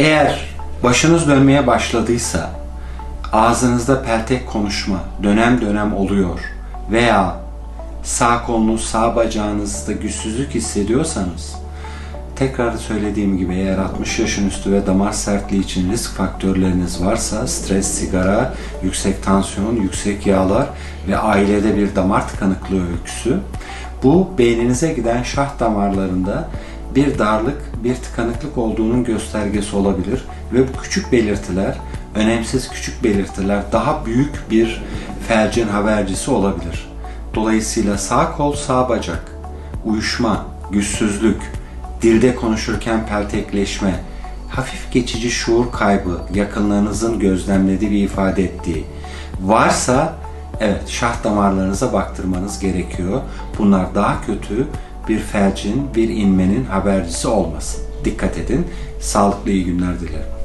Eğer başınız dönmeye başladıysa, ağzınızda peltek konuşma dönem dönem oluyor veya sağ kolunuz, sağ bacağınızda güçsüzlük hissediyorsanız, tekrar söylediğim gibi eğer 60 yaşın üstü ve damar sertliği için risk faktörleriniz varsa stres, sigara, yüksek tansiyon, yüksek yağlar ve ailede bir damar tıkanıklığı öyküsü bu beyninize giden şah damarlarında bir darlık, bir tıkanıklık olduğunun göstergesi olabilir ve bu küçük belirtiler, önemsiz küçük belirtiler daha büyük bir felcin habercisi olabilir. Dolayısıyla sağ kol, sağ bacak, uyuşma, güçsüzlük, dilde konuşurken peltekleşme, hafif geçici şuur kaybı, yakınlarınızın gözlemlediği bir ifade ettiği varsa evet şah damarlarınıza baktırmanız gerekiyor. Bunlar daha kötü bir felcin, bir inmenin habercisi olmasın. Dikkat edin. Sağlıklı iyi günler dilerim.